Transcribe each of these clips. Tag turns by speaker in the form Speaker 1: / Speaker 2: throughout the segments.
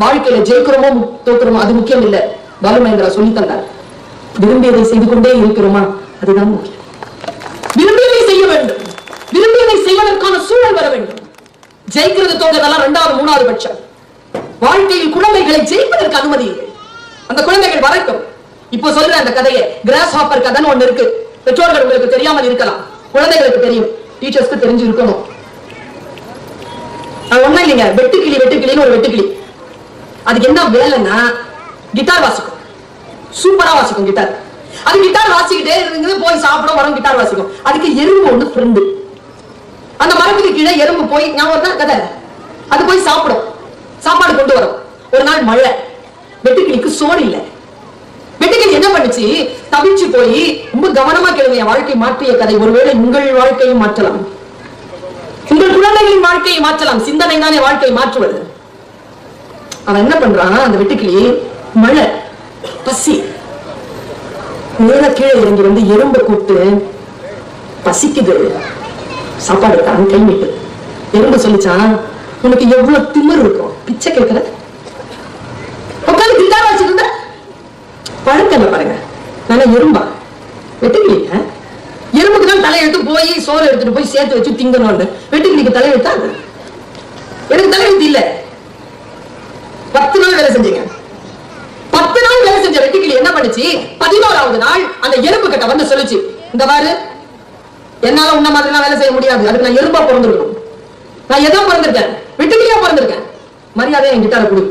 Speaker 1: வாழ்க்கையில ஜெயிக்கிறோமோ மு- தோக்குறோமோ அது முக்கியம் இல்ல பாலுமகேந்திரா சொல்லி தந்தார் விரும்பியதை செய்து கொண்டே இருக்கிறோமா? அதுதான் முக்கியம். விரும்பியதை செய்ய வேண்டும். விரும்பியதை செய்வதற்கான சூழல் வர வேண்டும். ஜெயிக்கிறது தோன்றதெல்லாம் இரண்டாவது மூணாவது பட்சம். வாழ்க்கையில் குழந்தைகளை ஜெயிப்பதற்கு அனுமதியுங்கள் அந்த குழந்தைகள் வரைக்கும் இப்போ சொல்ற அந்த கதையை கிராஸ் ஹாப்பர் கதைன்னு ஒண்ணு இருக்கு. பெற்றோர்கள் உங்களுக்கு தெரியாமல் இருக்கலாம். குழந்தைகளுக்கு தெரியும். டீச்சர்ஸ்க்கு தெரிஞ்சு இருக்கணும் அது ஒண்ணும் இல்லைங்க. வெட்டுக்கிளி வெட்டுக்கிளின்னு ஒரு வெட்டுக்கிளி. அதுக்கு என்ன வேலைன்னா கிட்டார் வாசிக்கும். சூப்பரா வாசிக்கும் கிட்டார் அது கிட்டார் வாசிக்கிட்டே இருந்து போய் சாப்பிட வரும் கிட்டார் வாசிக்கும். அதுக்கு எறும்பு ஒண்ணு ஃப்ரெண்டு அந்த மரத்துக்கு கீழே எறும்பு போய் ஞாபகம் தான் கதை. அது போய் சாப்பிடும். சாப்பாடு கொண்டு வரும். ஒரு நாள் மழை. வெட்டுக்கிளிக்கு சோறு இல்லை. வெட்டுக்கிளி என்ன பண்ணுச்சு? தவிச்சு போய் ரொம்ப கவனமா கேளுங்க என் வாழ்க்கை மாற்றிய கதை. ஒருவேளை உங்கள் வாழ்க்கையும் மாற்றலாம். உங்கள் குழந்தைகளின் வாழ்க்கையை மாற்றலாம். சிந்தனை தானே வாழ்க்கையை மாற்றுவது? அவன் என்ன பண்றான் அந்த வெட்டுக்கிளி மழை பசி மேல கீழே இறங்கி வந்து எறும்பை கூப்பிட்டு பசிக்குது. சாப்பாடு இருக்கான்னு கை நீட்டு எறும்ப சொல்லிச்சான் உனக்கு எவ்வளவு திமிர் இருக்கும்? பிச்சை கேட்கற உட்காந்து கிட்டார் வச்சிருந்த பழக்கல பாருங்க. நல்லா எறும்பா. வெட்டுக்கிளிங்க எறும்புக்கு தான் தலையெழுத்து போய் சோறு எடுத்துட்டு போய் சேர்த்து வச்சு திங்கணும்னு. வெட்டுக்கிளிக்கு தலையெழுத்தா அது? எனக்கு தலையெழுத்து இல்ல. பத்து நாள் வேலை செஞ்சீங்க. பத்து நாள் வேலை செஞ்ச வெட்டுக்கிளி என்ன பண்ணுச்சு? பதினோராவது நாள் அந்த எறும்பு கிட்ட வந்து சொல்லுச்சு. இந்த மாதிரி என்னால உன்ன மாதிரி வேலை செய்ய முடியாது. அதுக்கு நான் எறும்பா பிறந்திருக்கணும். நான் எதோ பிறந்திருக்கேன்? வெட்டுக்கிளியா பிறந்திருக்கேன்? மரியாதை என் கிட்டார கொடு.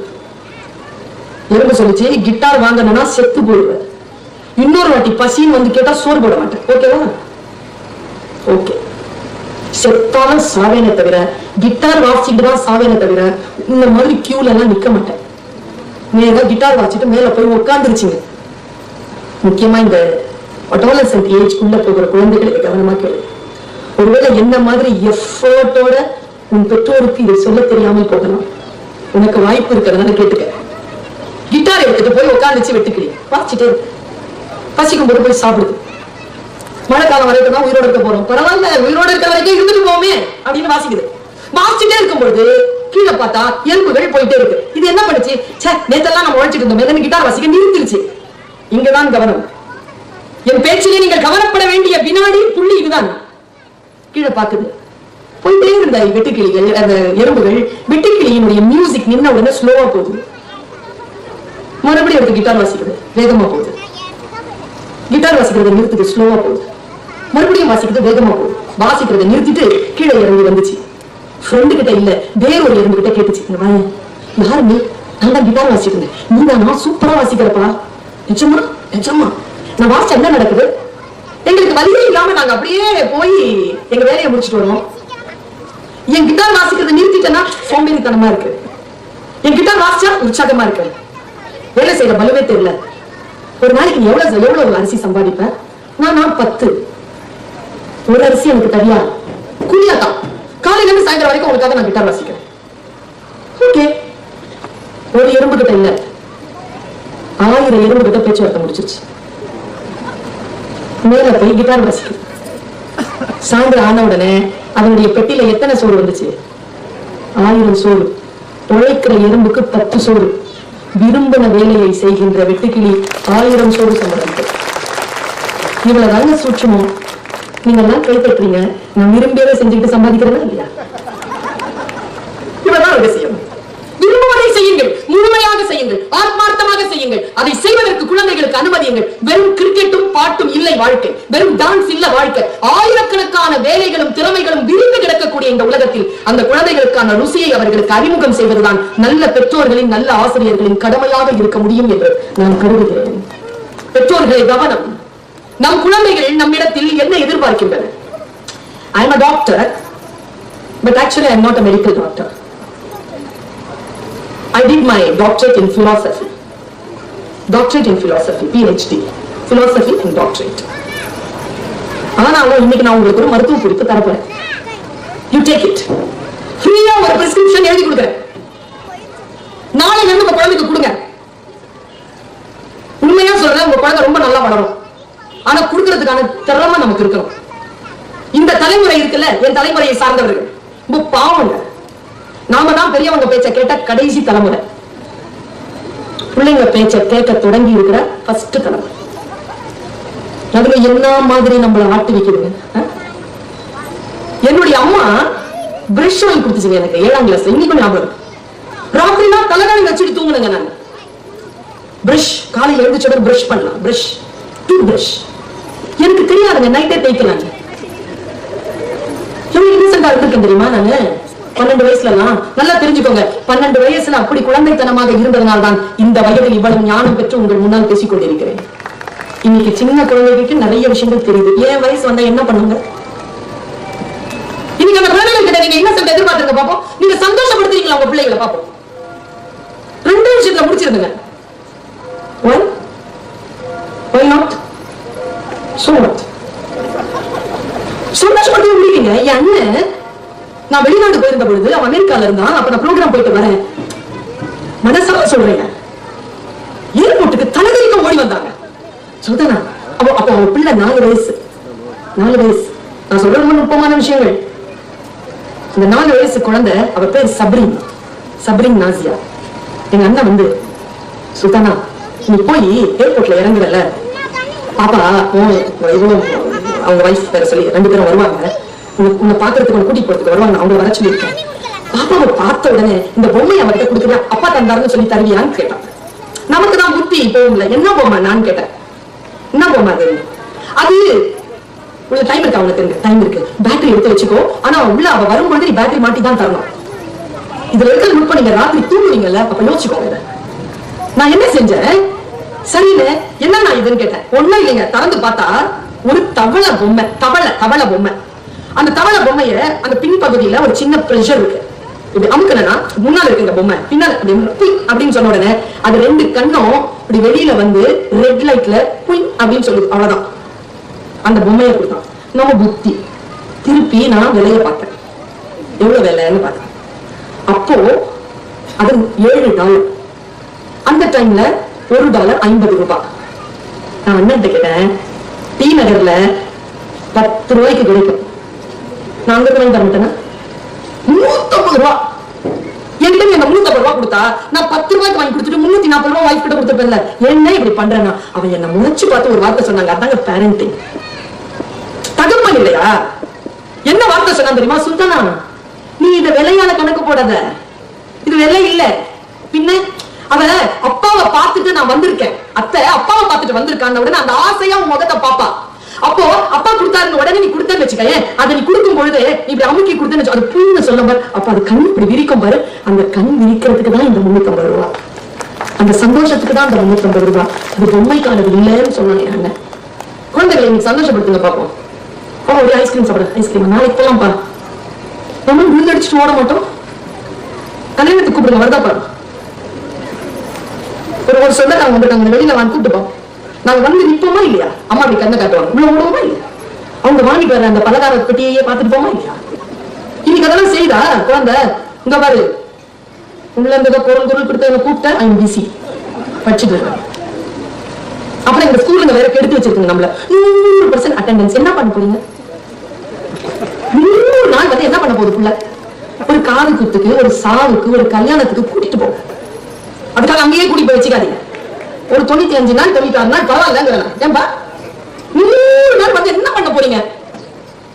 Speaker 1: எறும்பு சொல்லுச்சு கிட்டார் வாங்கணும்னா செத்து போடுவேன் இன்னொரு வாட்டி பசின்னு வந்து கேட்டா சோறு போட மாட்டேன். ஓகேவா? ஓகே. செத்தாலும் சாவேனே தவிர கிட்டார் வாசிட்டு தான் சாவேனே தவிர இந்த மாதிரி கியூல எல்லாம் நிக்க மாட்டேன். நீங்க கிட்டார் வாசிட்டு மேல போய் உட்காந்துருச்சுங்க முக்கியமா இந்த அடாலசன்ட் ஏஜ்க்குள்ள போகிற குழந்தைகளை கவனமா கேளு. ஒருவேளை என்ன மாதிரி எஃபர்ட்டோட உன் பெற்றோருக்கு இதை சொல்ல தெரியாமல் போகலாம். உனக்கு வாய்ப்பு இருக்கிறதால கேட்டுக்க. கிட்டார் எடுத்துட்டு போய் உட்காந்துச்சு வெட்டுக்கிறீங்க வாசிச்சுட்டே பசிக்கும் போது போய் சாப்பிடுது மழை காலம் வரைக்கும் தான் உயிரோடு இருக்க போறோம். பரவாயில்ல உயிரோடு இருக்க வரைக்கும் இருந்துட்டு போமே அப்படின்னு வாசிக்குது. வாசிச்சுட்டே இருக்கும்பொழுது கீழே பார்த்தா எறும்புகள் போயிட்டே இருக்கு. இது என்ன பண்ணுச்சு? ச்சே நேத்தெல்லாம் நம்ம உழைச்சிட்டு இருந்தோம். கிட்டார் வாசிக்க நிறுத்திருச்சு. இங்கதான் கவனம். என் பேச்சிலே நீங்கள் கவனப்பட வேண்டிய வினாடி புள்ளி இதுதான். கீழே பாக்குது போயிட்டே இருந்த வெட்டுக்கிளிகள் அந்த எறும்புகள் வெட்டுக்கிளியினுடைய மியூசிக் நின்ன உடனே ஸ்லோவா போகுது. மறுபடியும் எடுத்து கிட்டார் வாசிக்கிறது வேகமா போகுது. கிட்டார் வாசிக்கிறது நிறுத்துக்கு ஸ்லோவா போகுது. மறுபடியும் வாசிக்கிறது வேகமா போகும் வாசிக்கிறத நிறுத்திட்டு கீழே இறங்கி வந்துச்சு. ஃப்ரெண்டு கிட்ட இல்ல வேற ஒரு எறும்பு கிட்ட கேட்டுச்சு. இங்க யாரு நீ? நான் தான் கிட்டார் வாசிக்கிறேன். நீ தான் சூப்பரா வாசிக்கிறப்பா. நிஜமா? நிஜமா? நான் வாசிச்சா என்ன நடக்குது? எங்களுக்கு வழியே இல்லாம நாங்க அப்படியே போய் எங்க வேலையை முடிச்சுட்டு வரோம் என் கிட்டார் வாசிக்கிறத நிறுத்திட்டேன்னா சோம்பேறித்தனமா இருக்கு. என் கிட்டார் வாசிச்சா உற்சாகமா இருக்கு. வேலை செய்யற பலவே தெரியல. ஒரு நாளைக்கு எவ்வளவு எவ்வளவு அரிசி சம்பாதிப்பேன் நான் நான் பத்து. ஒரு அரிசி எனக்கு தரியா கூலியா தான் காலையில இருந்து சாயந்தரம் வரைக்கும் உங்களுக்காக நான் கிட்டார் வாசிக்கிறேன். ஓகே ஒரு எறும்பு கிட்ட இல்ல. ஆயிரம் எறும்பு கிட்ட பேச்சுவார்த்தை முடிச்சிருச்சு. மேல போய் கிட்டார் வாசிக்குது சாயந்தரம் ஆன உடனே அவனுடைய பெட்டியில எத்தனை சோறு வந்துச்சு? ஆயிரம் சோறு. உழைக்கிற எறும்புக்கு பத்து சோறு. விரும்பின வேலையை செய்கின்ற வெட்டுக்கிளி ஆயிரம் சோறு சம்பளம் நல்ல சுற்றுமோ நீங்க எல்லாம் கைப்பற்றீங்க நான் விரும்பியதை செஞ்சுக்கிட்டு சம்பாதிக்கிறதா இல்லையா? இவ்வளவுதான் ரகசியம் விரும்புவதை செய்யுங்கள். முழுமையாக செய்யுங்கள். ஆத்மார்த்தமாக செய்யுங்கள். அதை செய்வதற்கு குழந்தைகளுக்கு அனுமதியுங்கள். வெறும் கிரிக்கெட்டும் பாட்டும் இல்லை வாழ்க்கை. வெறும் டான்ஸ் இல்ல வாழ்க்கை. ஆயிரக்கணக்கான வேலைகளும் திறமைகளும் விரிந்து கிடக்கக்கூடிய இந்த உலகத்தில் அந்த குழந்தைகளுக்கான ருசியை அவர்களுக்கு அறிமுகம் செய்வதுதான் நல்ல பெற்றோர்களின் நல்ல ஆசிரியர்களின் கடமையாக இருக்க முடியும் என்று நான் கருதுகிறேன். பெற்றோர்களை கவனம். நம் குழந்தைகள் நம்மிடத்தில் என்ன எதிர்பார்க்கின்றன? I am a doctor but actually I not a medical doctor I did my my in philosophy doctorate in philosophy PhD philosophy and doctorate ஆனாலும் இன்னைக்கு நான் உங்களுக்கு ஒரு மருத்துவ குறிப்பு தரப்போறேன். யூ டேக் இட் ஃப்ரீயா ஒரு பிரிஸ்கிரிப்ஷன் எழுதி கொடுக்குறேன். நாளைல இருந்து உங்க குழந்தைக்கு கொடுங்க. உண்மையா சொல்றேன் உங்க குழந்தை ரொம்ப நல்லா வளரும். ஆனா கொடுக்கறதுக்கான திறமை நமக்கு இருக்கிறோம் இந்த தலைமுறை இருக்குல்ல என் தலைமுறையை சார்ந்தவர்கள். ரொம்ப பாவங்க. நாம தான் பெரியவங்க பேச்ச கேட்ட கடைசி தலைமுறை. பிள்ளைங்க பேச்ச கேட்க தொடங்கி இருக்கிற ஃபர்ஸ்ட் தலைமுறை. அதுல என்ன மாதிரி நம்மளை ஆட்டி வைக்குதுங்க என்னுடைய அம்மா பிரஷ் வாங்கி கொடுத்துச்சுங்க எனக்கு ஏழாம் கிளாஸ் இன்னைக்கும் ஞாபகம் இருக்கு. ராத்திரினா தலைகாணி வச்சுட்டு தூங்கினுங்க நான். பிரஷ் காலையில எழுந்துச்சோட பிரஷ் பண்ணலாம். பிரஷ் டூ பிரஷ் எனக்கு தெரியாதுங்க நைட்டே தேய்க்கலாங்க எவ்வளவு இன்னசென்டா தெரியுமா நானு? பன்னெண்டு வயசுல எல்லாம் நல்லா தெரிஞ்சுக்கோங்க. பன்னெண்டு வயசுல அப்படி குழந்தைத்தனமாக இருந்ததனால் தான் இந்த வயதில் இவ்வளவு ஞானம் பெற்று உங்கள் முன்னால் பேசிக் கொண்டிருக்கிறேன். இன்னைக்கு சின்ன குழந்தைகளுக்கு நிறைய விஷயங்கள் தெரியுது. ஏன் வயசு வந்தா என்ன பண்ணுங்க? இன்னைக்கு அந்த குழந்தைகள் கிட்ட நீங்க என்ன இன்னசென்ட் எதிர்பார்த்துங்க பாப்போம். நீங்க சந்தோஷப்படுத்துறீங்களா உங்க பிள்ளைகளை பாப்போம். ரெண்டு விஷயத்துல முடிச்சிருந்துங்க. Why? Why not? So what? சந்தோஷப்பட்டு முடியுங்க என் அண்ணன் நான் வெளிநாடு போயிருந்த பொழுது அவன் அமெரிக்கால இருந்தான். அப்ப நான் ப்ரோக்ராம் போயிட்டு வரேன். மனசால சொல்றேன். ஏர்போர்ட்டுக்கு தலைவலிக்க ஓடி வந்தாங்க. சொல்றேனா அப்போ அப்போ அவன் பிள்ளை நாலு வயசு. நாலு வயசு. நான் சொல்றது ரொம்ப நுட்பமான விஷயங்கள். இந்த நாலு வயசு குழந்தை அவ பேர் சப்ரின். சப்ரின் நாசியா. எங்க அண்ணன் வந்து சுல்தானா நீ போய் ஏர்போர்ட்ல இறங்குறல. பாப்பா உன் அவங்க வைஃப் பேர சொல்லி ரெண்டு பேரும் வருவாங்க. உங்க உன்னை பாக்குறதுக்கு உன்னை கூட்டிட்டு போறதுக்கு வருவாங்க. அவங்க வர சொல்லியிருக்கேன். பாப்பாவை பார்த்த உடனே இந்த பொம்மையை அவர்கிட்ட கொடுக்குறியா அப்பா தந்தாருன்னு சொல்லி தருவியான்னு கேட்டான். நமக்கு தான் புத்தி போகும்ல என்ன பொம்மை? நான் கேட்டேன். என்ன பொம்மை அது? அது உள்ள டைம் இருக்கு? அவனுக்கு தெரிஞ்சு. டைம் இருக்கு. பேட்டரி எடுத்து வச்சுக்கோ. ஆனா உள்ள அவ வரும்போது நீ பேட்டரி மாட்டி தான் தரணும். இதுல இருக்கிற நுட்பம் நீங்க ராத்திரி தூங்குவீங்கல்ல அப்ப யோசிச்சு பாருங்க நான் என்ன செஞ்சேன்? சரின்னு என்ன நான் இதுன்னு கேட்டேன்? ஒண்ணும் இல்லைங்க. திறந்து பார்த்தா ஒரு தவளை பொம்மை தவளை தவளை பொம்மை. அந்த தவளை பொம்மைய அந்த பின்பகுதியில ஒரு சின்ன பிரஷர் இருக்கு. இப்படி அமுக்கணும்னா முன்னால இருக்கு இந்த பொம்மை பின்னால் அப்படி அப்படின்னு சொன்ன உடனே அது ரெண்டு கண்ணும் இப்படி வெளியில வந்து ரெட் லைட்ல குய் அப்படின்னு சொல்லுது அவ்வளவுதான். அந்த பொம்மையை கொடுத்தான். நம்ம புத்தி. திருப்பி நான் விலைய பார்த்தேன். எவ்வளவு விலைன்னு பார்த்தேன். அப்போ அது ஏழு டாலர். அந்த டைம்ல ஒரு டாலர் ஐம்பது ரூபாய் நான் அண்ணன் கேட்டேன்? டி நகர்ல பத்து ரூபாய்க்கு கிடைக்கும். நான் அங்க தர மாட்டேன்னா நூத்தம்பது ரூபா. என்கிட்ட நீ அந்த ரூபா கொடுத்தா நான் பத்து ரூபாய்க்கு வாங்கி கொடுத்துட்டு முன்னூத்தி நாற்பது ரூபாய் வாய்ப்பு கிட்ட கொடுத்துருப்பேன்ல. என்ன இப்படி பண்றேன்னா? அவன் என்ன முடிச்சு பார்த்து ஒரு வார்த்தை சொன்னாங்க. அதாங்க பேரண்டிங் தகப்பன் இல்லையா? என்ன வார்த்தை சொன்னா தெரியுமா? சுல்தானா? நீ இதை விலையால கணக்கு போடாத. இது விலை இல்ல. பின்ன அவ அப்பாவை பார்த்துட்டு நான் வந்திருக்கேன். அத்தை அப்பாவை பார்த்துட்டு வந்திருக்கான் உடனே அந்த ஆசையா உன் முகத்தை பாப்பா அப்போ அப்பா கொடுத்தாருன்னு உடனே நீ கொடுத்தேன்னு வச்சுக்கேன் அதை நீ கொடுக்கும் பொழுது இப்படி அமுக்கி கொடுத்தேன்னு அது புண்ணு சொல்ல பாரு. அப்ப அது கண் இப்படி விரிக்கும் பாரு. அந்த கண் விரிக்கிறதுக்கு தான் இந்த முன்னூத்தி ரூபா அந்த சந்தோஷத்துக்கு தான் அந்த முன்னூத்தி ரூபா அது பொம்மைக்கானது இல்லைன்னு சொன்னாங்க அண்ணன் குழந்தைகளை நீங்க சந்தோஷப்படுத்துங்க பாப்போம். ஓ ஒரு ஐஸ்கிரீம் சாப்பிட ஐஸ்கிரீம் நாளைக்கு போலாம் பா நம்ம விழுந்தடிச்சுட்டு ஓட மாட்டோம். கல்யாணத்துக்கு கூப்பிடுங்க வருதா பாரு ஒரு ஒரு சொந்தக்காரங்க வந்துட்டாங்க வெளியில வாங்கி கூப்பிட்டுப்போம் நாங்க வந்து நிப்போமா இல்லையா? அம்மா அப்படி கண்ணை காட்டுவாங்க. உள்ள ஓடுவோமா இல்லையா? அவங்க வாங்கிட்டு வர அந்த பலகார பெட்டியே பார்த்துட்டு போமா இல்லையா? இன்னைக்கு அதெல்லாம் செய்தா? குழந்தை இங்க பாரு. உள்ள இருந்தத பொருள் பொருள் கொடுத்து கூப்பிட்டேன் ஐம் பிசி படிச்சுட்டு அப்புறம் எங்க ஸ்கூல்ல வேற கெடுத்து வச்சிருக்கீங்க நம்மள. நூறு பர்சன்ட் அட்டெண்டன்ஸ் என்ன பண்ண போறீங்க? நூறு நாள் வந்து என்ன பண்ண போகுது புள்ள? ஒரு காது குத்துக்கு ஒரு சாவுக்கு ஒரு கல்யாணத்துக்கு கூட்டிட்டு போகும் அதுக்காக அங்கேயே கூடி போய் வச்சுக்காதீங்க. ஒரு தொண்ணூத்தி அஞ்சு நாள் தொண்ணூத்தி ஆறு நாள் பரவாயில்லங்கிறேன் ஏன்பா? நூறு நாள் வந்து என்ன பண்ண போறீங்க?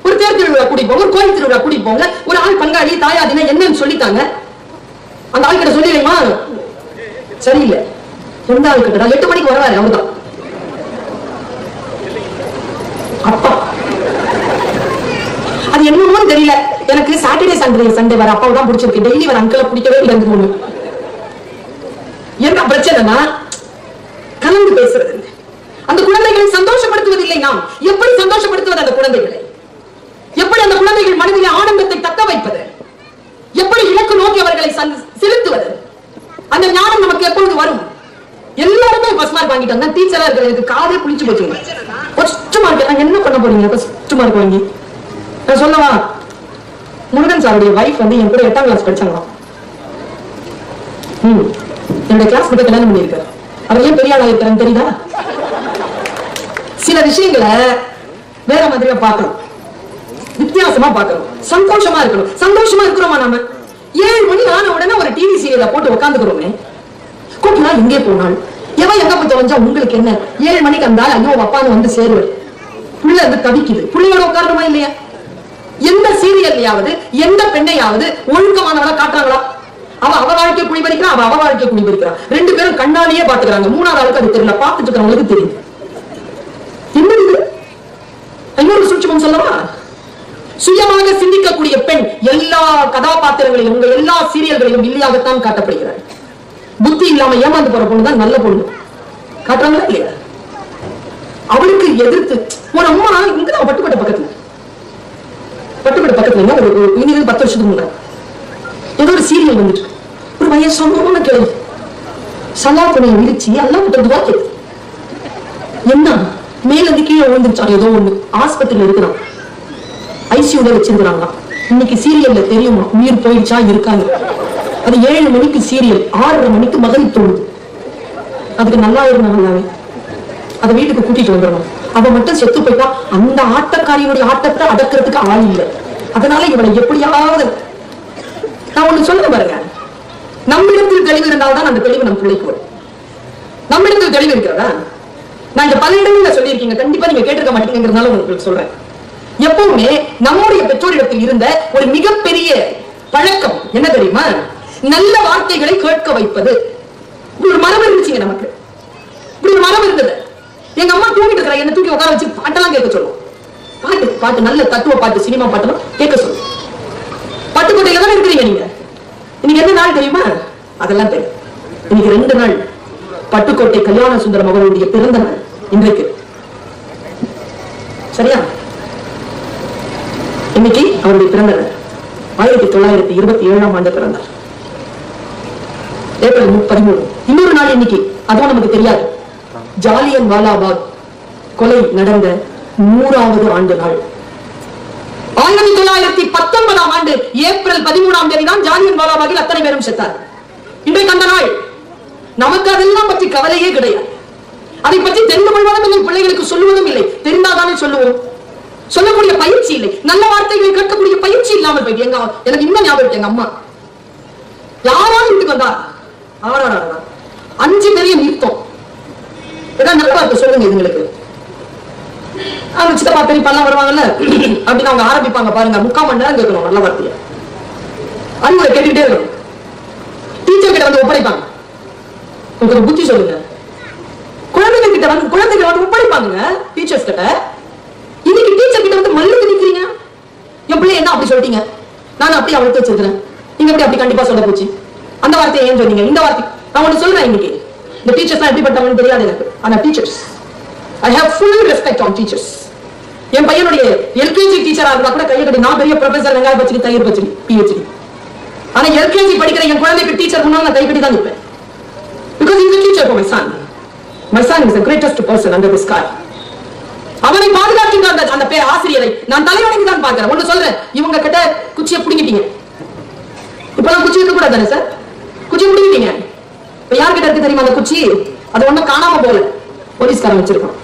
Speaker 1: ஒரு தேர் திருவிழா கூடி போங்க ஒரு கோயில் திருவிழா கூடி போங்க. ஒரு ஆள் பங்காளி தாயாதினா என்னன்னு சொல்லித்தாங்க. அந்த ஆள் கிட்ட சொல்லிடுமா சரியில்லை. எந்த ஆள் கிட்ட எட்டு மணிக்கு வருவாரு அவர்தான். அப்பா. அது என்னமோ தெரியல. எனக்கு சாட்டர்டே சண்டே சண்டே வர அப்பாவை தான் பிடிச்சிருக்கு. டெய்லி வர அங்கிளை பிடிக்கவே இல்லை போகணும் என்ன பிரச்சனைனா கலந்து பேசுறது இல்லை. அந்த குழந்தைகளை சந்தோஷப்படுத்துவதில்லை நாம். எப்படி சந்தோஷப்படுத்துவது அந்த குழந்தைகளை? எப்படி அந்த குழந்தைகள் மனதிலே ஆனந்தத்தை தக்க வைப்பது? எப்படி இலக்கு நோக்கி அவர்களை செலுத்துவது? அந்த ஞானம் நமக்கு எப்பொழுது வரும்? எல்லாருமே ஃபர்ஸ்ட் மார்க் வாங்கிட்டாங்க. டீச்சரா இருக்கிற எனக்கு காதே குளிச்சு போச்சுங்க ஃபர்ஸ்ட் மார்க் எல்லாம் என்ன பண்ண போறீங்க? ஃபர்ஸ்ட் மார்க் வாங்கி. நான் சொல்லவா? முருகன் சாருடைய வைஃப் வந்து என் கூட எட்டாம் கிளாஸ் படிச்சாங்களாம். ம். என்னோட கிளாஸ் கிட்ட கல்யாணம் பண்ணியிருக்காரு. அவர் ஏன் பெரிய ஆளா தெரியுதா? சில விஷயங்களை வேற மாதிரியா பார்க்கணும். வித்தியாசமா பார்க்கணும். சந்தோஷமா இருக்கணும். சந்தோஷமா இருக்கிறோமா நாம? ஏழு மணி ஆன உடனே ஒரு டிவி சீரியல போட்டு உட்காந்துக்கிறோமே கூட்டினா எங்கே போனாலும் எவன் எங்க போய் தொலைஞ்சா உங்களுக்கு என்ன? ஏழு மணிக்கு வந்தால் ஐயோ அப்பான்னு வந்து சேருவார். புள்ள வந்து தவிக்குது. புள்ளையோட உட்காரணுமா இல்லையா? எந்த சீரியல்லையாவது எந்த பெண்ணையாவது ஒழுக்கமானவளா காட்டுறாங்களா? அவ அவ வாழ்க்கை குடிபறிக்கிறான் அவ அவ வாழ்க்கை குடிபறிக்கிறான் ரெண்டு பேரும் கண்ணாலேயே பாத்துக்கிறாங்க மூணாவது ஆளுக்கு அது தெரியல. பாத்துட்டு இருக்கிறவங்களுக்கு தெரியும் என்ன இது? இன்னொரு சூட்சமம் சொல்லவா? சுயமாக சிந்திக்கக்கூடிய பெண் எல்லா கதாபாத்திரங்களையும் உங்க எல்லா சீரியல்களையும் இல்லையாகத்தான் காட்டப்படுகிறார். புத்தி இல்லாம ஏமாந்து போற பொண்ணு தான் நல்ல பொண்ணு. காட்டுறாங்களா இல்லையா? அவளுக்கு எதிர்த்து ஒரு அம்மா இங்கதான் பட்டுக்கோட்டை பக்கத்துல. பட்டுக்கோட்டை பக்கத்துல ஒரு ஒரு- பத்து வருஷத்துக்கு முன்னாடி. ஏதோ ஒரு சீரியல் வந்துட்டு இருக்கு. ஒரு வயசான கிழவி விரிச்சு எல்லாம் விட்டு என்ன? மேலிருந்து கீழே விழுந்துருச்சான் ஏதோ ஒண்ணு. ஆஸ்பத்திரியில இருக்கிறான். ஐசியூல வச்சிருக்கிறாங்க இன்னைக்கு சீரியல்ல தெரியுமா? உயிர் போயிடுச்சா? இருக்காங்க அது ஏழு மணிக்கு சீரியல் ஆறரை மணிக்கு மகள் தோணுது அதுக்கு நல்லா இருந்தாங்களாவே அதை வீட்டுக்கு கூட்டிட்டு வந்துடணும். அவ மட்டும் செத்து போயிட்டா. அந்த ஆட்டக்காரியுடைய ஆட்டத்தை அடக்கிறதுக்கு ஆள் இல்லை. அதனால இவளை எப்படியாவது நான் ஒண்ணு சொல்ல பாருங்க. நம்மிடத்தில் தெளிவு இருந்தால்தான் அந்த தெளிவு நம் பிள்ளைக்கு வரும். நம்மிடத்தில் தெளிவு இருக்கிறதா? நான் இங்க பல இடங்கள்ல சொல்லியிருக்கீங்க. கண்டிப்பா நீங்க கேட்டிருக்க மாட்டீங்கிறதுனால உங்களுக்கு சொல்றேன். எப்பவுமே நம்முடைய பெற்றோரிடத்தில் இருந்த ஒரு மிகப்பெரிய பழக்கம் என்ன தெரியுமா? நல்ல வார்த்தைகளை கேட்க வைப்பது. இப்படி ஒரு மரம் இருந்துச்சுங்க நமக்கு. இப்படி ஒரு மரம் இருந்தது. எங்க அம்மா தூங்கிட்டு இருக்கிற. என்ன தூக்கி உட்கார வச்சு பாட்டெல்லாம் கேட்க சொல்லுவோம். பாட்டு பாட்டு நல்ல தத்துவ பாட்டு சினிமா பாட்டெல்லாம் கேட்க சொல்லுவோம். பட்டுக்கோட்டையில தானே இருக்கிறீங்க நீங்க? இன்னைக்கு என்ன நாள் தெரியுமா? அதெல்லாம் தெரியும். இன்னைக்கு ரெண்டு நாள். பட்டுக்கோட்டை கல்யாண சுந்தரம் அவர்களுடைய பிறந்த நாள் இன்றைக்கு. சரியா? இன்னைக்கு அவருடைய பிறந்த நாள். ஆயிரத்தி தொள்ளாயிரத்தி இருபத்தி ஏழாம் ஆண்டு பிறந்தார். ஏப்ரல் பதிமூணு. இன்னொரு நாள் இன்னைக்கு. அதுவும் நமக்கு தெரியாது. ஜாலியன் வாலாபாக் கொலை நடந்த நூறாவது ஆண்டு நாள். ஆயிரத்தி தொள்ளாயிரத்தி பத்தொன்பதாம் ஆண்டு ஏப்ரல் பதிமூணாம் தேதி தான் ஜாலியன் வாலாபாகில் அத்தனை பேரும் செத்தார் இன்றைக்கு அந்த நாள். நமக்கு அதெல்லாம் பற்றி கவலையே கிடையாது. அதை பற்றி தெரிந்து கொள்வதும் இல்லை பிள்ளைகளுக்கு சொல்லுவதும் இல்லை. தெரிந்தாதானே சொல்லுவோம். சொல்லக்கூடிய பயிற்சி இல்லை. நல்ல வார்த்தைகளை கேட்கக்கூடிய பயிற்சி இல்லாமல் போய் எங்க எனக்கு இன்னும் ஞாபகம் எங்க அம்மா. யாராவது வீட்டுக்கு வந்தா ஆடாடா அஞ்சு பெரிய நிறுத்தம் ஏதாவது நல்ல வார்த்தை சொல்லுங்க இதுங்களுக்கு. அவங்க சித்தப்பா பெரியப்பாலாம் வருவாங்கல்ல? அப்படின்னு அவங்க ஆரம்பிப்பாங்க பாருங்க. முக்கால் மணி நேரம் கேட்கணும் நல்ல வார்த்தையை அறிவுரை கேட்டுக்கிட்டே இருக்கணும். டீச்சர் கிட்ட வந்து ஒப்படைப்பாங்க. உங்களுக்கு புத்தி சொல்லுங்க. குழந்தைங்க கிட்ட வந்து குழந்தைங்க வந்து ஒப்படைப்பாங்க டீச்சர்ஸ் கிட்ட. இன்னைக்கு டீச்சர் கிட்ட வந்து மல்லுக்கு நிக்கிறீங்க? என் பிள்ளை என்ன அப்படி சொல்லிட்டீங்க? நான் அப்படி அவளுக்கு வச்சிருக்கிறேன். நீங்க அப்படி கண்டிப்பா சொல்ல போச்சு. அந்த வார்த்தையை ஏன் சொன்னீங்க? இந்த வார்த்தை. நான் ஒன்று சொல்றேன் இன்னைக்கு. இந்த டீச்சர்ஸ் எப்படிப்பட்டவங்கன்னு தெரியாது எனக்கு. ஆனா teachers I have full respect on teachers என் பையனுடைய எல்கேஜி டீச்சரா இருந்தா கூட கையை கட்டி நான் பெரிய ப்ரொஃபசர் வெங்காய பச்சடி தயிர் பச்சடி பிஹெச்டி ஆனா எல்கேஜி படிக்கிற என் குழந்தைக்கு டீச்சர் முன்னால நான் கை கட்டி தான் நிற்பேன் because is teacher for my son my son is the greatest person under the sky அவனை பாதுகாக்கின்ற அந்த அந்த பேர் ஆசிரியரை நான் தலைவணங்கி தான் பார்க்கிறேன். ஒண்ணு சொல்றேன். இவங்க கிட்ட குச்சியை பிடிங்கிட்டீங்க. இப்பெல்லாம் குச்சி இருக்க கூடாது தானே சார் குச்சி பிடிங்கிட்டீங்க. இப்ப யார்கிட்ட இருக்கு தெரியுமா அந்த குச்சி? அது ஒண்ணு காணாம போல போலீஸ்காரன் வச்சிருக்கான்.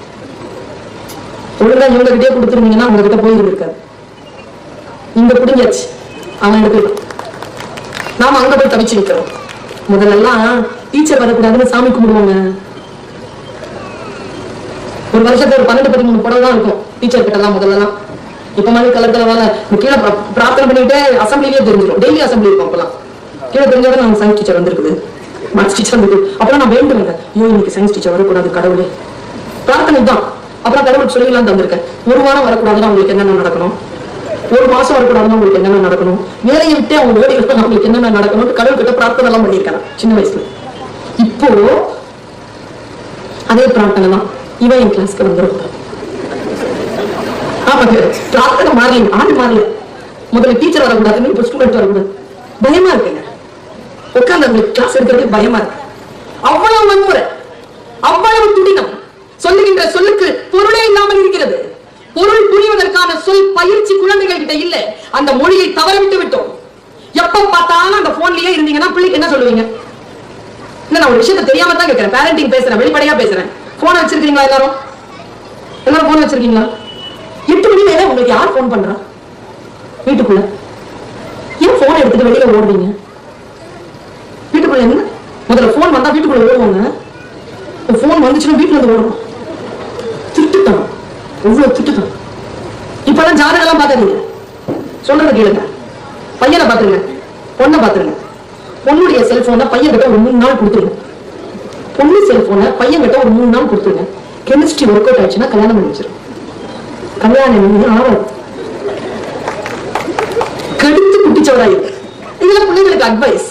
Speaker 1: ஒழுங்கா இவங்க கிட்டே கொடுத்துருந்தீங்கன்னா உங்ககிட்ட போயிட்டு இருக்காது. இங்க பிடிங்காச்சு அவன் எடுக்கலாம் நாம அங்க போய் தவிச்சு நிக்கிறோம். முதல்ல எல்லாம் டீச்சர் வரக்கூடாதுன்னு சாமி கும்பிடுவாங்க. ஒரு வருஷத்துல ஒரு பன்னெண்டு பதிமூணு படம் தான் இருக்கும் டீச்சர் கிட்ட எல்லாம் முதல்ல எல்லாம் இப்ப மாதிரி கலர் கலவால கீழே பிரார்த்தனை பண்ணிட்டு அசம்பிளிலேயே தெரிஞ்சிடும் டெய்லி அசம்பிளி இருக்கும் அப்பெல்லாம். கீழே தெரிஞ்சோட நம்ம சயின்ஸ் டீச்சர் வந்திருக்குது. மேத்ஸ் டீச்சர் வந்துருக்கு. அப்புறம் நான் வேண்டுவேங்க ஐயோ இன்னைக்கு சயின்ஸ் டீச்சர் வரக்கூடாது கடவுளே. பிரார்த்தனை தான். அப்புறம் கடவுள் சொல்லிலாம் தந்திருக்கேன் ஒரு வாரம் வரக்கூடாதுன்னா உங்களுக்கு என்னென்ன நடக்கணும்? ஒரு மாசம் வரக்கூடாதுன்னா உங்களுக்கு என்னென்ன நடக்கணும்? வேலையை விட்டு அவங்க ஓடி இருக்கணும் அவங்களுக்கு என்னென்ன நடக்கணும் கடவுள் கிட்ட பிரார்த்தனை எல்லாம் பண்ணியிருக்கேன் சின்ன வயசுல. இப்போ அதே பிரார்த்தனை தான் இவன் என் கிளாஸ்க்கு வந்துடக்கூடாது ஆமாங்க பிரார்த்தனை மாறல ஆள் மாறல. முதல்ல டீச்சர் வரக்கூடாதுன்னு இப்ப ஸ்டூடெண்ட் வரக்கூடாது. பயமா இருக்குங்க உட்கார்ந்து அவங்களுக்கு கிளாஸ் எடுக்கிறதுக்கு பயமா இருக்கு. அவ்வளவு வன்முறை. அவ்வளவு என்ற சொல்லுக்கு பொருளே இல்லாமல் இருக்கிறது. பொருள் புரிவதற்கான சொல் பயிற்சி குழந்தைகள் கிட்ட இல்ல. அந்த மொழியை தவறவிட்டு விட்டோம். எப்ப பார்த்தாலும் அந்த போன்லயே இருந்தீங்கன்னா பிள்ளைக்கு என்ன சொல்லுவீங்க? நான் ஒரு விஷயத்த தெரியாம தான் கேட்கிறேன் பேரண்டிங் பேசுறேன் வெளிப்படையா பேசுறேன். போன வச்சிருக்கீங்களா எல்லாரும்? எல்லாரும் போன் வச்சிருக்கீங்களா? எட்டு மணி மேல உங்களுக்கு யார் போன் பண்றா? வீட்டுக்குள்ள. ஏன் போன் எடுத்துட்டு வெளியில ஓடுறீங்க? வீட்டுக்குள்ள என்ன? முதல்ல போன் வந்தா வீட்டுக்குள்ள ஓடுவாங்க. போன் வந்துச்சுன்னா வீட்டுல இருந்து ஓடுவோம் திட்டுத்தான் எவ்வளவு திட்டுத்தான் இப்பதான் ஜாதகம் எல்லாம் பாத்துருங்க சொல்றத கேளுங்க. பையனை பாத்துருங்க பொண்ணை பாத்துருங்க பொண்ணுடைய செல்போனை பையன் கிட்ட ஒரு மூணு நாள் கொடுத்துருங்க. பொண்ணு செல்போனை பையன் கிட்ட ஒரு மூணு நாள் கொடுத்துருங்க. கெமிஸ்ட்ரி ஒர்க் அவுட் ஆயிடுச்சுன்னா கல்யாணம் பண்ணி வச்சிரும். கல்யாணம் பண்ணி ஆறாது கடுத்து குட்டிச்சவராயிரு. இதுல பிள்ளைங்களுக்கு அட்வைஸ்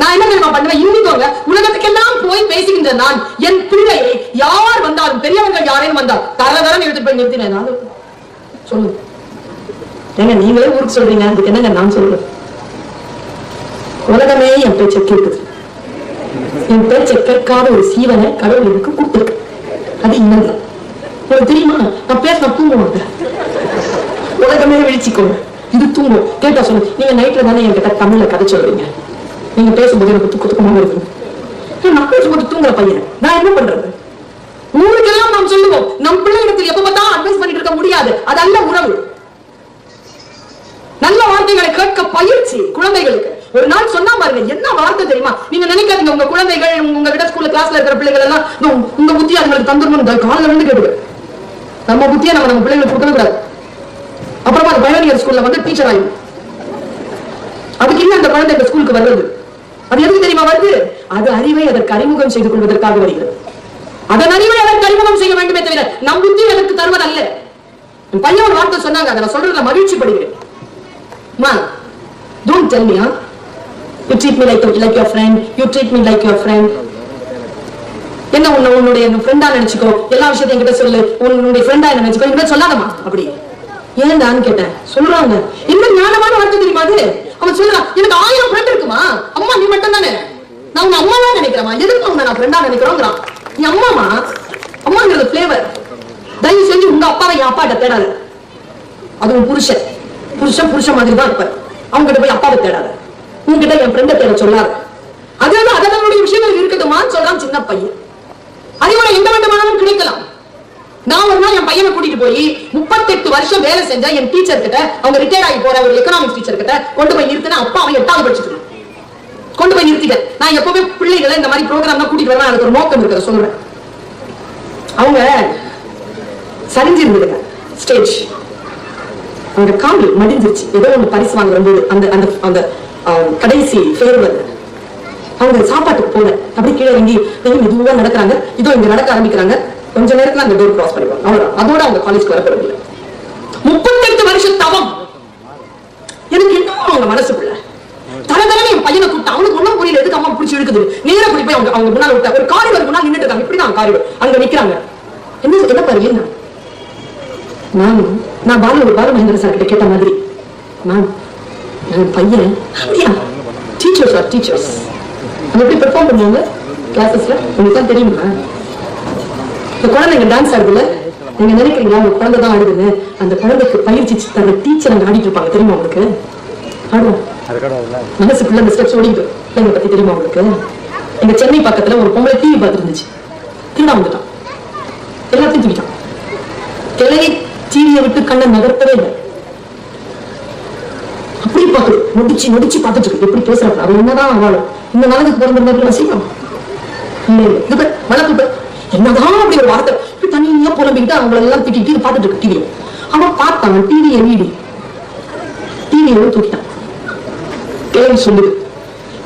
Speaker 1: நான் என்ன தெரியுமா பண்ணுவேன்? இன்னிக்கோங்க உலகத்துக்கெல்லாம் போய் பேசுகின்ற நான் என் பிள்ளையை யார் வந்தாலும் பெரியவர்கள் யாரேனும் வந்தால் தர தரம் எடுத்துட்டு போய் நிறுத்தினேன் நான் சொல்லுங்க ஏங்க நீங்களே ஊருக்கு சொல்றீங்க? அதுக்கு என்னங்க நான் சொல்றேன் உலகமே என் பேச்சை கேட்குது. என் பேச்சை கேட்காத ஒரு சீவனை கடவுள் எனக்கு கூப்பிட்டு அது இன்னும் உங்களுக்கு தெரியுமா? நான் பேச தூங்குவாங்க உலகமே விழிச்சிக்கோங்க. இது தூங்கும். கேட்டா சொல்லு. நீங்க நைட்ல தானே என்கிட்ட தமிழ்ல கதை சொல்றீங்க? நீங்க பேசும்போது எனக்கு துக்கு துக்கமா வருது நான் பேசும்போது தூங்குற பையன். நான் என்ன பண்றது? ஊருக்கெல்லாம் நாம் சொல்லுவோம். நம் பிள்ளைகளுக்கு எப்ப பார்த்தா அட்வைஸ் பண்ணிட்டு இருக்க முடியாது. அது அல்ல உறவு. நல்ல வார்த்தைகளை கேட்க பயிற்சி குழந்தைகளுக்கு. ஒரு நாள் சொன்னா பாருங்க என்ன வார்த்தை தெரியுமா? நீங்க நினைக்காதீங்க உங்க குழந்தைகள் உங்க கிட்ட ஸ்கூல்ல கிளாஸ்ல இருக்கிற பிள்ளைகள் எல்லாம் உங்க புத்தி அதுங்களுக்கு தந்துடணும் காலில் வந்து கேட்டு நம்ம புத்தியை நம்ம நம்ம பிள்ளைங்களுக்கு கொடுக்கணும் கூடாது. அப்புறமா பயோனியர் ஸ்கூல்ல வந்து டீச்சர் ஆயிடும். அதுக்கு இன்னும் அந்த குழந்தை இந்த ஸ்கூலுக்கு வர்றது. அது எதுக்கு தெரியுமா வருது? அது அறிவை அதற்கு அறிமுகம் செய்து கொள்வதற்காக வருகிறது. அதன் அறிவை அதற்கு அறிமுகம் செய்ய வேண்டுமே தவிர நம் புத்தி அதற்கு தருவதல்ல. பையன் ஒரு வார்த்தை சொன்னாங்க அதை நான் சொல்றதுல மகிழ்ச்சி படுகிறேன் மா don't tell you huh? You like like like, like your friend. You treat me like என்ன உன்னை உன்னுடைய ஃப்ரெண்டா நினைச்சுக்கோ? எல்லா விஷயத்தையும் என்கிட்ட சொல்லு. உன்னுடைய ஃப்ரெண்டா என்ன நினைச்சுக்கோ? இனிமேல் சொல்லாதமா அப்படி. ஏன்டான்னு கேட்டேன்? சொல்றாங்க. என்ன ஞானமான வார்த்தை தெரியுமா அது? அவன் சொல்றான் எனக்கு ஆயிரம் ஃப்ரெண்ட் இருக்குமா? அம்மா நீ மட்டும் தானே நான் உங்க அம்மாவா நினைக்கிறேமா எதுக்கு உன்னை நான் ஃப்ரெண்டா நினைக்கிறோங்கிறான். நீ அம்மாமா அம்மாங்கிறது ஃபிளேவர் தயவு செஞ்சு உங்க அப்பாவை என் அப்பாட்ட தேடாது. அது உன் புருஷன். புருஷன் புருஷன் மாதிரி தான் இருப்பார். அவங்க கிட்ட போய் அப்பாவை தேடாத. உன்கிட்ட என் ஃப்ரெண்டை தேட சொல்லாத. அதாவது அதனுடைய விஷயங்கள் இருக்கட்டுமான்னு சொல்றான் சின்ன பையன். அதே போல எந்த வேண்டுமானாலும் கிடைக்கலாம். நான் ஒரு நாள் என் பையனை கூட்டிட்டு போய் முப்பத்தெட்டு வருஷம் வேலை செஞ்ச என் டீச்சர் கிட்ட அவங்க ரிட்டையர் ஆகி போற ஒரு எக்கனாமிக்ஸ் டீச்சர் கிட்ட கொண்டு போய் நிறுத்தின அப்பா அவன் எட்டாவது படிச்சுட்டு கொண்டு போய் நிறுத்திட்டேன். நான் எப்பவுமே பிள்ளைகளை இந்த மாதிரி ப்ரோக்ராம் தான் கூட்டிட்டு வரேன் எனக்கு ஒரு நோக்கம் இருக்கிற சொல்றேன். அவங்க சரிஞ்சிருந்ததுங்க ஸ்டேஜ் அவங்க கால் மடிஞ்சிருச்சு. ஏதோ ஒன்று பரிசு வாங்குற அந்த அந்த அந்த கடைசி ஃபேர்வல் அவங்க சாப்பாட்டுக்கு போல அப்படி கீழே இறங்கி இறங்கி நடக்கிறாங்க. இதோ இங்க நடக்க ஆரம்பிக்கிறாங்க. கொஞ்ச நேரத்துல அந்த டோர் கிராஸ் பண்ணிடுவாங்க. அவ்வளவுதான். அதோட அவங்க காலேஜ்க்கு வரப்போறது இல்லை முப்பத்தெட்டு வருஷம் தவம். எனக்கு இன்னும் அவங்க மனசுக்குள்ள? தரதரன்னு என் பையனை கூப்பிட்டு அவனுக்கு ஒண்ணும் புரியல. எதுக்கு அம்மா பிடிச்சி இழுக்குது? நேரா போய் போய் அவங்க அவங்க முன்னால விட்டா. ஒரு காரிவர் முன்னால் நின்னுட்டு இருக்காங்க. இப்படிதான் காரிவர் அங்க நிக்கிறாங்க. என்ன என்ன பாரு என்ன? நான் நான் பாலு பாலு மகேந்திர சார் கிட்ட கேட்ட மாதிரி. நான் என் பையன் அப்படியா? டீச்சர்ஸ் ஆர் டீச்சர்ஸ் அவங்க எப்படி பெர்ஃபார்ம் பண்ணுவாங்க? கிளாஸஸ்ல உங்களுக்கு தான் தெரியுமா? இந்த குழந்தைங்க டான்ஸ் ஆடுதுல நீங்க நினைக்கிறீங்களா? உங்க குழந்தை தான் ஆடுதுன்னு? அந்த குழந்தைக்கு பயிற்சி தர டீச்சர் அங்க ஆடிட்டு இருப்பாங்க. தெரியுமா உங்களுக்கு? ஆடுவோம். மனசுக்குள்ள அந்த ஸ்டெப்ஸ் ஓடிட்டு பிள்ளைங்க பத்தி தெரியுமா உங்களுக்கு? எங்க சென்னை பக்கத்துல ஒரு பொம்பளை டிவி பார்த்துட்டு இருந்துச்சு திருடா வந்துட்டான் எல்லாத்தையும் தூக்கிட்டான். கிளையை டிவியை விட்டு கண்ணை நகர்த்தவே இல்லை. அப்படி பாக்குது நொடிச்சு நொடிச்சு பார்த்துட்டு இருக்கு. எப்படி பேசுறாங்க அவன் என்னதான் அவளும் இந்த நாளுக்கு பிறந்திருந்தாரு வசிக்கும் இல்ல இல்ல. இது வளர்ப்பு என்னதான் அப்படி ஒரு வார்த்தை? தனியா புலம்பிக்கிட்டு அவங்கள எல்லாம் திட்டிட்டு இது பார்த்துட்டு இருக்கு டிவியை அவன் பார்த்தான் டிவி எல்இடி டிவியை தூக்கிட்டான். கேள்வி சொல்லுது.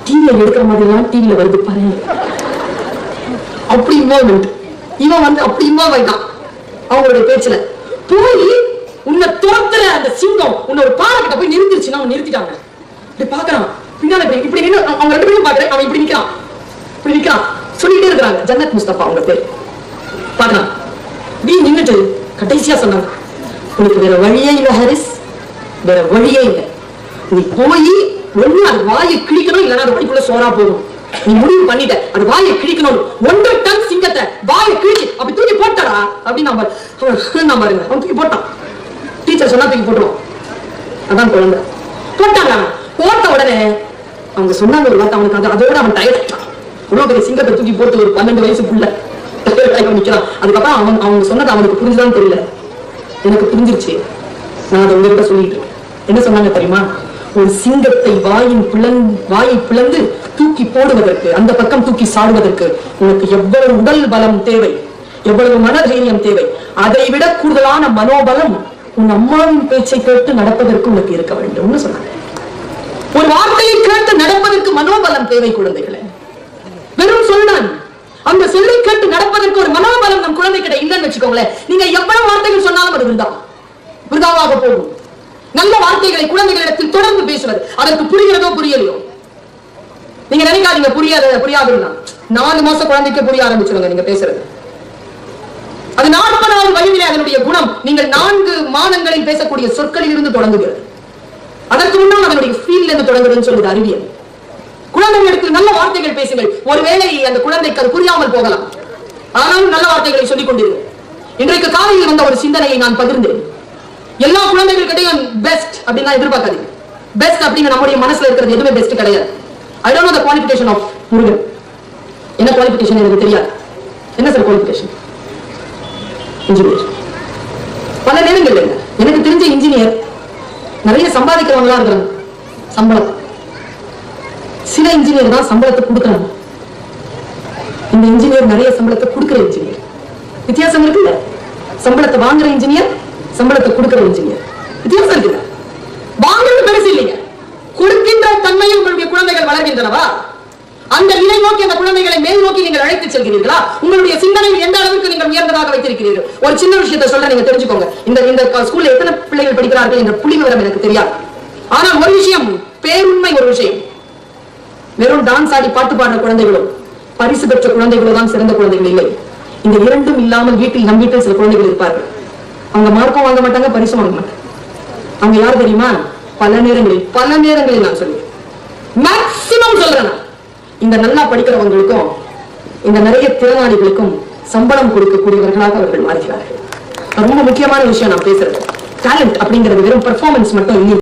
Speaker 1: டிவியை எடுக்கிற மாதிரி எல்லாம் டிவியில வருது பாரு. அப்படி இன்வால்மெண்ட் இவன் வந்து அப்படி இன்வால்வ் ஆயிட்டான். அவங்களுடைய பேச்சுல. போய் உன்னை துரத்துற அந்த சிங்கம் உன்னை ஒரு பாறை போய் நிறுத்திருச்சுன்னா அவன் நிறுத்திட்டாங்க. இப்படி பாக்குறான் பின்னால இப்படி இப்படி அவங்க ரெண்டு பேரும் பாக்குறேன் அவன் இப்படி நிக்கிறான். இப்படி நிக்கிறான். சொல்லிட்டே இருக்கிறாங்க. ஜன்னத் முஸ்தபா அவங்க பேர். பாக்கலாம் நீ நின்னுட்டு கடைசியா சொன்னாங்க உனக்கு வேற வழியே இல்லை ஹாரிஸ். வேற வழியே இல்லை. நீ போய் ஒண்ணு அது வாயை கிழிக்கணும் இல்லைன்னா அது வழிக்குள்ள சோறா போகும் நீ முடிவு பண்ணிட்ட. அது வாயை கிழிக்கணும். ஒன்றரை டன் சிங்கத்தை வாயை கிழிச்சு அப்படி தூக்கி போட்டாரா அப்படின்னு நான் நான் பாருங்க அவன் தூக்கி போட்டான். டீச்சர் சொன்னா தூக்கி போட்டுருவான். அதான் குழந்தை. போட்டாங்க போட்ட உடனே அவங்க சொன்னாங்க ஒரு வார்த்தை அவனுக்கு அதோட அவன் டயர்ட்டான் இவ்வளவு பெரிய சிங்கத்தை தூக்கி போட்டு ஒரு பன்னெண்டு வயசு புள்ள. நிக்கிறான் அதுக்கப்புறம் அவன் அவங்க சொன்னது அவனுக்கு புரிஞ்சுதான் தெரியல. எனக்கு புரிஞ்சிருச்சு. நான் அதை உங்ககிட்ட சொல்லிட்டு என்ன சொன்னாங்க தெரியுமா? ஒரு சிங்கத்தை வாயின் பிளந் வாயை பிளந்து தூக்கி போடுவதற்கு அந்த பக்கம் தூக்கி சாடுவதற்கு உனக்கு எவ்வளவு உடல் பலம் தேவை? எவ்வளவு மனதைரியம் தேவை? அதை விட கூடுதலான மனோபலம் உன் அம்மாவின் பேச்சை கேட்டு நடப்பதற்கு உனக்கு இருக்க வேண்டும்னு சொன்னாங்க. ஒரு வார்த்தையை கேட்டு நடப்பதற்கு மனோபலம் தேவை குழந்தைகளை. வெறும் சொல்றான் அந்த சொல்லை கேட்டு நடப்பதற்கு ஒரு மனோபலம் நம் குழந்தை கிட்ட இல்லைன்னு வச்சுக்கோங்களேன். நீங்க எவ்வளவு வார்த்தைகள் சொன்னாலும் அது விருதா விருதாவாக போகும். நல்ல வார்த்தைகளை குழந்தைகளிடத்தில் தொடர்ந்து பேசுவது. அதற்கு புரிகிறதோ புரியலையோ? நீங்க நினைக்காதீங்க புரியாத புரியாதுன்னா. நாலு மாசம் குழந்தைக்கு புரிய ஆரம்பிச்சிருங்க நீங்க பேசுறது. அது நாற்பதாவது வயதிலே அதனுடைய குணம். நீங்கள் நான்கு மாதங்களில் பேசக்கூடிய சொற்களில் இருந்து தொடங்குகிறது. அதற்கு முன்னால் அதனுடைய ஃபீல் இருந்து தொடங்குதுன்னு சொல்லுது அறிவியல். குழந்தைகளுக்கு நல்ல வார்த்தைகள் பேசுங்கள். ஒருவேளை அந்த குழந்தைக்கு அது புரியாமல் போகலாம். ஆனாலும் நல்ல வார்த்தைகளை சொல்லிக் கொண்டிருங்கள் இன்றைக்கு காலையில் வந்த ஒரு சிந்தனையை நான் பகிர்ந்தேன். எல்லா குழந்தைகளுக்கிட்டையும் பெஸ்ட் அப்படின்னா எதிர்பார்க்காதீங்க. பெஸ்ட் அப்படின்னு நம்முடைய மனசுல இருக்கிறது எதுவுமே பெஸ்ட் கிடையாது. I don't know the qualification of Murugan. என்ன குவாலிஃபிகேஷன் எனக்கு தெரியாது. என்ன சார் குவாலிஃபிகேஷன் இன்ஜினியர் பல நேரங்கள் எனக்கு தெரிஞ்ச இன்ஜினியர் நிறைய சம்பாதிக்கிறவங்களா இருக்கிறாங்க. சம்பளம். சில இன்ஜினியர் தான் சம்பளத்தை கொடுக்குறாங்க. இந்த இன்ஜினியர் நிறைய சம்பளத்தை கொடுக்கிற இன்ஜினியர் வித்தியாசம் இருக்குல்ல? சம்பளத்தை வாங்குற இன்ஜினியர் சம்பளத்தை கொடுக்கிற இன்ஜினியர் வித்தியாசம் இருக்குல்ல? வாங்குறது பெருசு இல்லைங்க. கொடுக்கின்ற தன்மையில் உங்களுடைய குழந்தைகள் வளர்கின்றனவா? அந்த நிலை நோக்கி அந்த குழந்தைகளை மேல் நோக்கி நீங்கள் அழைத்து செல்கிறீர்களா? உங்களுடைய சிந்தனையில் எந்த அளவுக்கு நீங்கள் உயர்ந்ததாக வைத்திருக்கிறீர்கள்? ஒரு சின்ன விஷயத்தை சொல்ல நீங்க தெரிஞ்சுக்கோங்க. இந்த இந்த ஸ்கூல்ல எத்தனை பிள்ளைகள் படிக்கிறார்கள் என்ற புள்ளி விவரம் எனக்கு தெரியாது. ஆனால் ஒரு விஷயம் பேருண்மை ஒரு விஷயம். வெறும் டான்ஸ் ஆடி பாட்டு பாடுற குழந்தைகளும் பரிசு பெற்ற குழந்தைகளோ தான் சிறந்த குழந்தைகள் இல்லை. இந்த இரண்டும் இல்லாமல் வீட்டில் நம் வீட்டில் சில குழந்தைகள் இருப்பார்கள். அவங்க மார்க்கும் வாங்க மாட்டாங்க பரிசும் வாங்க மாட்டாங்க. அவங்க யார் தெரியுமா? பல நேரங்களில் பல நேரங்களில் நான் சொல்லுவேன் மேக்சிமம் சொல்றேன் இந்த நல்லா படிக்கிறவங்களுக்கும் இந்த நிறைய திறனாளிகளுக்கும் சம்பளம் கொடுக்கக்கூடியவர்களாக அவர்கள் மாறுகிறார்கள். ரொம்ப முக்கியமான விஷயம் நான் பேசுறது. டேலண்ட் அப்படிங்கிறது வெறும் பெர்ஃபார்மன்ஸ் மட்டும் இல்லை